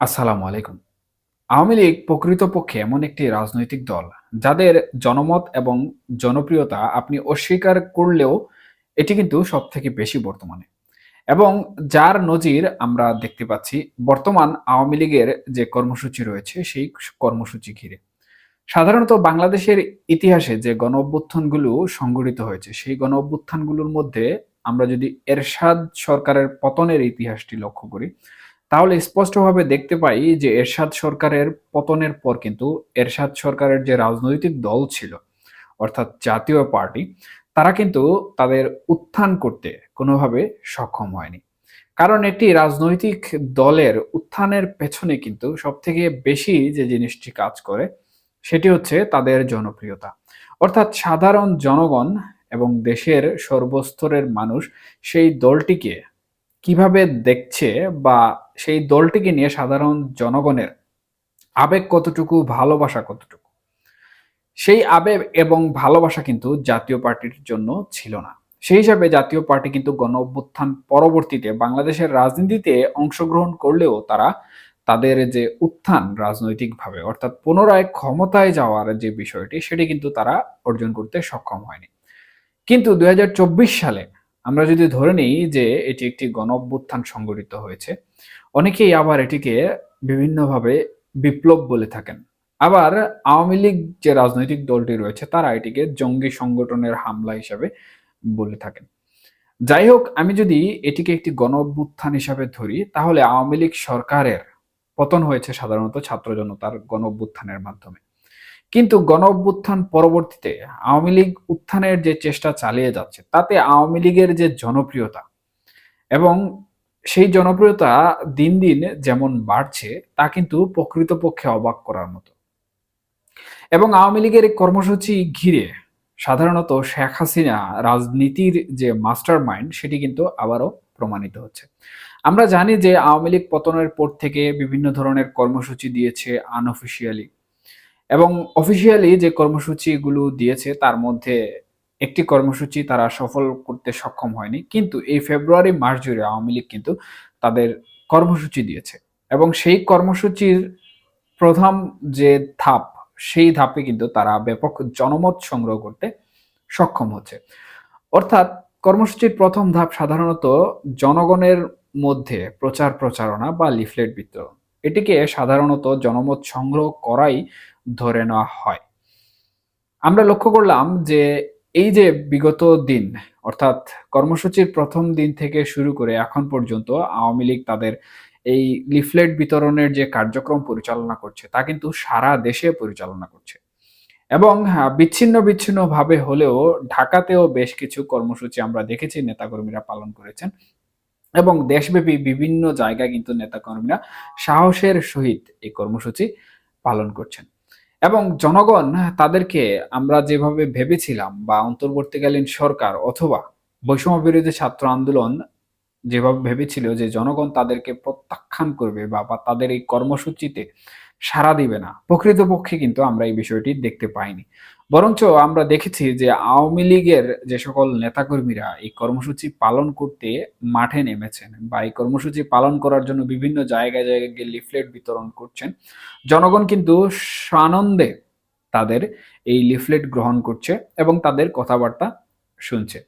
আসসালামু আলাইকুম। আওয়ামী লীগ প্রকৃতপক্ষে এমন একটি রাজনৈতিক দল, যাদের জনমত এবং জনপ্রিয়তা আপনি অস্বীকার করলেও এটি কিন্তু সব থেকে বেশি বর্তমানে। এবং যার নজির আমরা দেখতে পাচ্ছি বর্তমান আওয়ামী লীগের যে কর্মসূচি রয়েছে, সেই কর্মসূচি ঘিরে। সাধারণত বাংলাদেশের ইতিহাসে যে গণ অভ্যুত্থানগুলো সংঘটিত হয়েছে, সেই গণ অভ্যুত্থানগুলোর মধ্যে আমরা যদি এরশাদ সরকারের পতনের ইতিহাসটি লক্ষ্য করি তাহলে স্পষ্টভাবে দেখতে পাই যে এরশাদ সরকারের পতনের পর কিন্তু এরশাদ সরকারের যে রাজনৈতিক দল ছিল, অর্থাৎ জাতীয় পার্টি, তারা কিন্তু তাদের উত্থান করতে কোনোভাবে সক্ষম হয়নি। কারণ একটি রাজনৈতিক দলের উত্থানের পেছনে কিন্তু সব থেকে বেশি যে জিনিসটি কাজ করে, সেটি হচ্ছে তাদের জনপ্রিয়তা। অর্থাৎ সাধারণ জনগণ এবং দেশের সর্বস্তরের মানুষ সেই দলটিকে কীভাবে দেখছে বা সেই দলটিকে নিয়ে সাধারণ জনগণের আবেগ কতটুকু, ভালোবাসা কতটুকু? সেই আবেগ এবং ভালোবাসা কিন্তু জাতীয় পার্টির জন্য ছিল না। সেই হিসাবে জাতীয় পার্টি কিন্তু গণ অভ্যুত্থান পরবর্তীতে বাংলাদেশের রাজনীতিতে অংশগ্রহণ করলেও তারা তাদের যে উত্থান রাজনৈতিকভাবে, অর্থাৎ পুনরায় ক্ষমতায় যাওয়ার যে বিষয়টি, সেটি কিন্তু তারা অর্জন করতে সক্ষম হয়নি। কিন্তু দুই হাজার চব্বিশ সালে আমরা যদি ধরে নিই যে এটি একটি গণ অভ্যুত্থান সংগঠিত হয়েছে, অনেকেই আবার এটিকে বিভিন্নভাবে বিপ্লব বলে থাকেন। আবার আওয়ামী লীগ যে রাজনৈতিক দলটি রয়েছে, তারা এটিকে জঙ্গি সংগঠনের হামলা হিসাবে বলে থাকেন। যাই হোক, আমি যদি এটিকে একটি গণ অভ্যুত্থান হিসাবে ধরি, তাহলে আওয়ামী লীগ সরকারের পতন হয়েছে সাধারণত ছাত্র জনতার গণ অভ্যুত্থানের মাধ্যমে। কিন্তু গণ অভ্যুত্থান পরবর্তীতে আওয়ামী লীগ উত্থানের যে চেষ্টা চালিয়ে যাচ্ছে, তাতে আওয়ামী লীগের যে জনপ্রিয়তা এবং সেই জনপ্রিয়তা দিন দিন যেমন বাড়ছে, তা কিন্তু প্রকৃতপক্ষে অবাক করার মতো। এবং আওয়ামী লীগের কর্মসূচি ঘিরে সাধারণত শেখ হাসিনা রাজনীতির যে মাস্টার মাইন্ড সেটি কিন্তু আবারও প্রমাণিত হচ্ছে। আমরা জানি যে আওয়ামী লীগ পতনের পর থেকে বিভিন্ন ধরনের কর্মসূচি দিয়েছে আনঅফিসিয়ালি এবং অফিসিয়ালি যে কর্মসূচিগুলো দিয়েছে, তার মধ্যে একটি কর্মসূচি তারা সফল করতে সক্ষম হয়নি। কিন্তু এই ফেব্রুয়ারি মাস জুড়ে আওয়ামী লীগ কিন্তু তাদের কর্মসূচি দিয়েছে। এবং সেই কর্মসূচির প্রথম যে ধাপ, সেই ধাপে কিন্তু তারা ব্যাপক জনমত সংগ্রহ করতে সক্ষম হচ্ছে। অর্থাৎ কর্মসূচির প্রথম ধাপ সাধারণত জনগণের মধ্যে প্রচার প্রচারণা বা লিফলেট বিতরণ। এটিকে সাধারণত জনমত সংগ্রহ করাই ধরে নেওয়া হয়। আমরা লক্ষ্য করলাম যে এই যে বিগত দিন, অর্থাৎ কর্মসূচির প্রথম দিন থেকে শুরু করে এখন পর্যন্ত আওয়ামী লীগ তাদের এই লিফলেট বিতরণের যে কার্যক্রম পরিচালনা করছে, তা কিন্তু সারা দেশে পরিচালনা করছে। এবং বিচ্ছিন্ন বিচ্ছিন্ন ভাবে হলেও ঢাকাতেও বেশ কিছু কর্মসূচি আমরা দেখেছি, নেতাকর্মীরা পালন করেছেন। এবং দেশব্যাপী বিভিন্ন জায়গায় কিন্তু নেতাকর্মীরা সাহসের সহিত এই কর্মসূচি পালন করছেন। এবং জনগণ, তাদেরকে আমরা যেভাবে ভেবেছিলাম বা অন্তর্বর্তীকালীন সরকার অথবা বৈষম্য বিরোধী ছাত্র আন্দোলন যেভাবে ভেবেছিল যে জনগণ তাদেরকে প্রত্যাখ্যান করবে বা বা তাদের এই কর্মসূচিতে সাড়া দিবে না। প্রকৃতপক্ষে কিন্তু আমরা এই বিষয়টি দেখতে পাইনি। বরঞ্চ আমরা দেখেছি যে আওয়ামী লীগের যে সকল নেতাকর্মীরা এই কর্মসূচি পালন করতে মাঠে নেমেছেন বা এই কর্মসূচি পালন করার জন্য বিভিন্ন জায়গায় জায়গায় গিয়ে লিফলেট বিতরণ করছেন। জনগণ কিন্তু সানন্দে তাদের এই লিফলেট গ্রহণ করছে এবং তাদের কথাবার্তা শুনছে।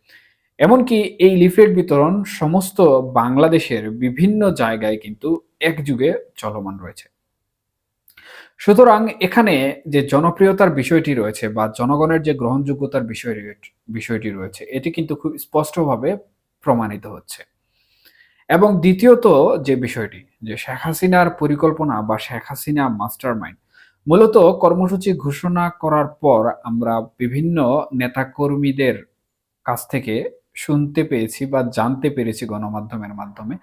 এমনকি এই লিফলেট বিতরণ সমস্ত বাংলাদেশের বিভিন্ন জায়গায় কিন্তু একযুগে চলমান রয়েছে। সুতরাং এখানে যে জনপ্রিয়তার বিষয়টি রয়েছে বা জনগণের যে গ্রহণযোগ্যতার বিষয় বিষয়টি রয়েছে, এটি কিন্তু খুব স্পষ্টভাবে প্রমাণিত হচ্ছে। এবং দ্বিতীয়ত যে বিষয়টি, যে শেখ হাসিনার পরিকল্পনা বা শেখ হাসিনা মাস্টার মাইন্ড মূলত কর্মসূচি ঘোষণা করার পর আমরা বিভিন্ন নেতাকর্মীদের কাছ থেকে শুনতে পেয়েছি বা জানতে পেরেছি গণমাধ্যমের মাধ্যমে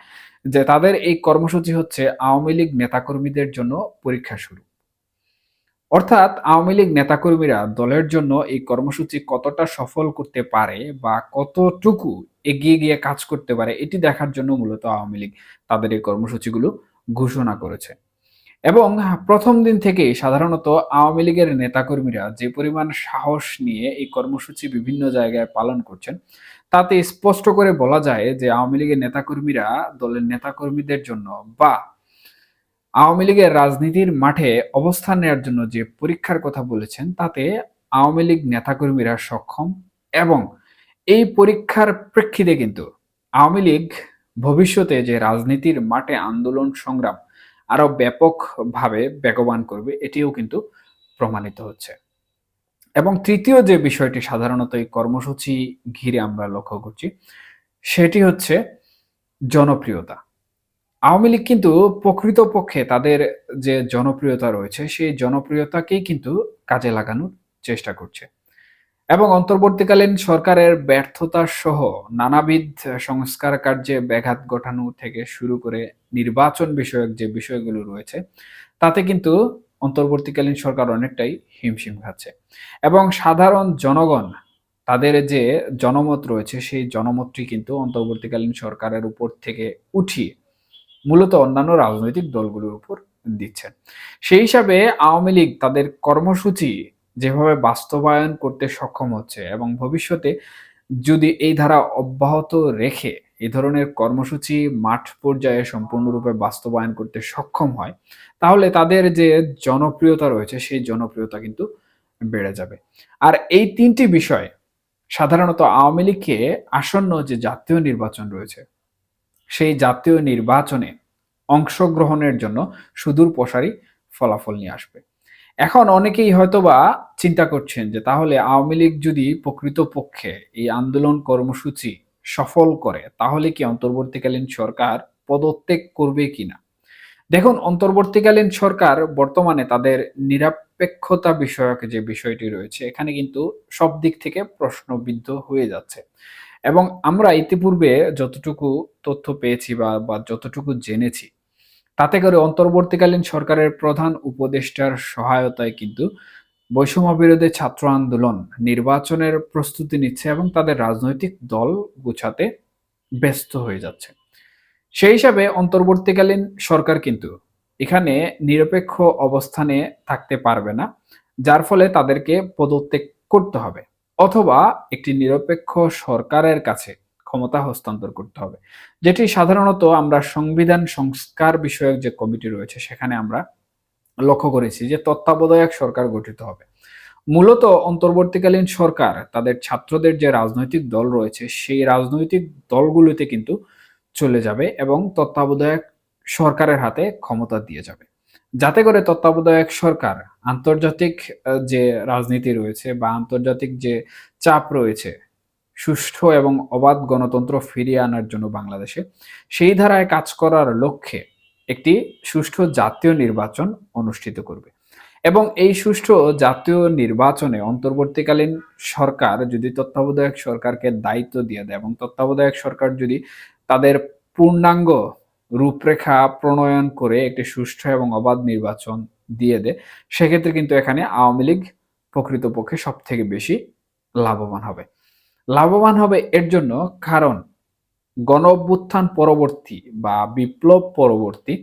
যে তাদের এই কর্মসূচি হচ্ছে আওয়ামী লীগ নেতাকর্মীদের জন্য পরীক্ষা শুরু। অর্থাৎ আওয়ামী লীগ নেতাকর্মীরা দলের জন্য এই কর্মসূচি কতটা সফল করতে পারে বা কতটুকু এগিয়ে গিয়ে কাজ করতে পারে, এটি দেখার জন্য মূলত আওয়ামী লীগ তাদের এই কর্মসূচিগুলো ঘোষণা করেছে। এবং প্রথম দিন থেকেই সাধারণত আওয়ামী লীগের নেতাকর্মীরা যে পরিমাণ সাহস নিয়ে এই কর্মসূচি বিভিন্ন জায়গায় পালন করছেন, তাতে স্পষ্ট করে বলা যায় যে আওয়ামী লীগের নেতাকর্মীরা দলের নেতাকর্মীদের জন্য বা আওয়ামী লীগের রাজনীতির মাঠে অবস্থান নেওয়ার জন্য যে পরীক্ষার কথা বলেছেন, তাতে আওয়ামী লীগ নেতাকর্মীরা সক্ষম এবং এই পরীক্ষার প্রেক্ষিতে কিন্তু আওয়ামী লীগ ভবিষ্যতে যে রাজনীতির মাঠে আন্দোলন সংগ্রাম আরও ব্যাপকভাবে বেগবান করবে, এটিও কিন্তু প্রমাণিত হচ্ছে। এবং তৃতীয় যে বিষয়টি সাধারণত এই কর্মসূচি ঘিরে আমরা লক্ষ্য করছি, সেটি হচ্ছে জনপ্রিয়তা। আওয়ামী লীগ কিন্তু প্রকৃতপক্ষে তাদের যে জনপ্রিয়তা রয়েছে, সেই জনপ্রিয়তাকেই কিন্তু কাজে লাগানোর চেষ্টা করছে। এবং অন্তর্বর্তীকালীন সরকারের ব্যর্থতা সহ নানাবিধ সংস্কার কার্যে ব্যাঘাত ঘটানো থেকে শুরু করে নির্বাচন বিষয়ক যে বিষয়গুলো রয়েছে, তাতে কিন্তু অন্তর্বর্তীকালীন সরকার অনেকটাই হিমশিম খাচ্ছে। এবং সাধারণ জনগণ, তাদের যে জনমত রয়েছে, সেই জনমতটি কিন্তু অন্তর্বর্তীকালীন সরকারের উপর থেকে উঠিয়ে মূলত অন্যান্য রাজনৈতিক দলগুলোর উপর দিচ্ছেন। সেই হিসাবে আওয়ামী লীগ তাদের কর্মসূচি যেভাবে বাস্তবায়ন করতে সক্ষম হচ্ছে এবং ভবিষ্যতে যদি এই ধারা অব্যাহত রেখে এই ধরনের কর্মসূচি মাঠ পর্যায়ে সম্পূর্ণরূপে বাস্তবায়ন করতে সক্ষম হয়, তাহলে তাদের যে জনপ্রিয়তা রয়েছে সেই জনপ্রিয়তা কিন্তু বেড়ে যাবে। আর এই তিনটি বিষয় সাধারণত আওয়ামী লীগকে আসন্ন যে জাতীয় নির্বাচন রয়েছে সেই জাতীয় নির্বাচনে অংশগ্রহণের জন্য সুদূর প্রসারী ফলাফল নিয়ে আসবে। এখন অনেকেই হয়তোবা চিন্তা করছেন যে তাহলে আওয়ামী লীগ যদি প্রকৃতপক্ষে এই আন্দোলন কর্মসূচি সফল করে, তাহলে কি অন্তর্বর্তীকালীন সরকার পদত্যাগ করবে কিনা? দেখুন, অন্তর্বর্তীকালীন সরকার বর্তমানে তাদের নিরপেক্ষতা বিষয়ক যে বিষয়টি রয়েছে, এখানে কিন্তু সব দিক থেকে প্রশ্নবিদ্ধ হয়ে যাচ্ছে। এবং আমরা ইতিপূর্বে যতটুকু তথ্য পেয়েছি বা বা যতটুকু জেনেছি, তাতে করে অন্তর্বর্তীকালীন সরকারের প্রধান উপদেষ্টার সহায়তায় কিন্তু বৈষম্য বিরোধী ছাত্র আন্দোলন নির্বাচনের প্রস্তুতি নিচ্ছে এবং তাদের রাজনৈতিক দল গুছাতে ব্যস্ত হয়ে যাচ্ছে। সেই হিসাবে অন্তর্বর্তীকালীন সরকার কিন্তু এখানে নিরপেক্ষ অবস্থানে থাকতে পারবে না, যার ফলে তাদেরকে পদত্যাগ করতে হবে। অথবা একটি নিরপেক্ষ সরকারের কাছে ক্ষমতা হস্তান্তর করতে হবে, যেটি সাধারণত আমরা সংবিধান সংস্কার বিষয়ক যে কমিটি রয়েছে সেখানে আমরা লক্ষ্য করেছি যে তত্ত্বাবধায়ক সরকার গঠিত হবে। মূলত অন্তর্বর্তীকালীন সরকার, তাদের ছাত্রদের যে রাজনৈতিক দল রয়েছে, সেই রাজনৈতিক দলগুলোতে কিন্তু চলে যাবে এবং তত্ত্বাবধায়ক সরকারের হাতে ক্ষমতা দিয়ে যাবে। যাতে করে তত্ত্বাবধায়ক সরকার, আন্তর্জাতিক যে রাজনীতি রয়েছে বা আন্তর্জাতিক যে চাপ রয়েছে, সুষ্ঠু এবং অবাধ গণতন্ত্র ফিরিয়ে আনার জন্য বাংলাদেশে, সেই ধারায় কাজ করার লক্ষ্যে একটি সুষ্ঠু জাতীয় নির্বাচন অনুষ্ঠিত করবে। এবং এই সুষ্ঠু জাতীয় নির্বাচনে অন্তর্বর্তীকালীন সরকার যদি তত্ত্বাবধায়ক সরকারকে দায়িত্ব দিয়ে দেয় এবং তত্ত্বাবধায়ক সরকার যদি তাদের পূর্ণাঙ্গ রূপরেখা প্রণয়ন করে একটি সুষ্ঠু এবং অবাধ নির্বাচন দিয়ে দেয় সেক্ষেত্রে কিন্তু এখানে আওয়ামী লীগ প্রকৃতপক্ষে সব থেকে বেশি লাভবান হবে। লাভবান হবে এর জন্য কারণ গণ অভ্যুত্থান পরবর্তী বা বিপ্লব পরবর্তী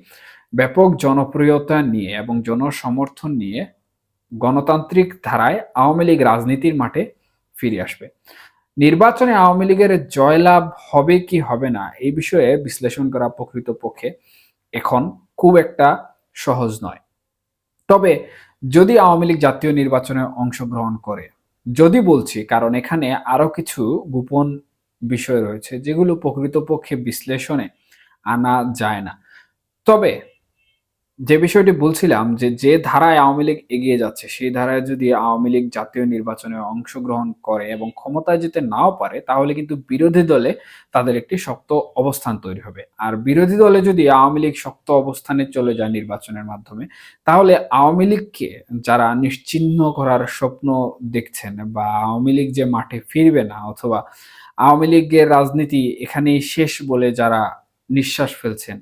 ব্যাপক জনপ্রিয়তা নিয়ে এবং জনসমর্থন নিয়ে গণতান্ত্রিক ধারায় আওয়ামী লীগ রাজনীতির মাঠে ফিরে আসবে। নির্বাচনে আওয়ামী লীগের জয়লাভ হবে কি হবে না, এই বিষয়ে বিশ্লেষণ করা প্রকৃতপক্ষে এখন খুব একটা সহজ নয়। তবে যদি আওয়ামী লীগ জাতীয় নির্বাচনে অংশগ্রহণ করে, যদি বলছি, কারণ এখানে আরও কিছু গোপন বিষয় রয়েছে যেগুলো প্রকৃতপক্ষে বিশ্লেষণে আনা যায় না। তবে যে বিষয়টি বলছিলাম যে যে ধারায় আওয়ামী লীগ এগিয়ে যাচ্ছে, সেই ধারায় যদি আওয়ামী লীগ জাতীয় নির্বাচনে অংশগ্রহণ করে এবং ক্ষমতায় যেতে নাও পারে, তাহলে কিন্তু বিরোধী দলে তাদের একটি শক্ত অবস্থান তৈরি হবে। আর বিরোধী দলে যদি আওয়ামী লীগ শক্ত অবস্থানে চলে যায় নির্বাচনের মাধ্যমে, তাহলে আওয়ামী লীগকে যারা নিশ্চিহ্ন করার স্বপ্ন দেখছেন বা আওয়ামী লীগ যে মাঠে ফিরবে না, অথবা আওয়ামী লীগের রাজনীতি এখানেই শেষ বলে যারা নিঃশ্বাস ফেলছেন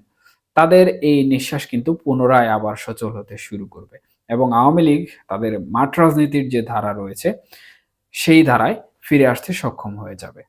তাদের এই নিঃশ্বাস কিন্তু পুনরায় আবার সচল হতে শুরু করবে। এবং আওয়ামী লীগ তাদের মাঠ রাজনীতির যে ধারা রয়েছে, সেই ধারায় ফিরে আসতে সক্ষম হয়ে যাবে।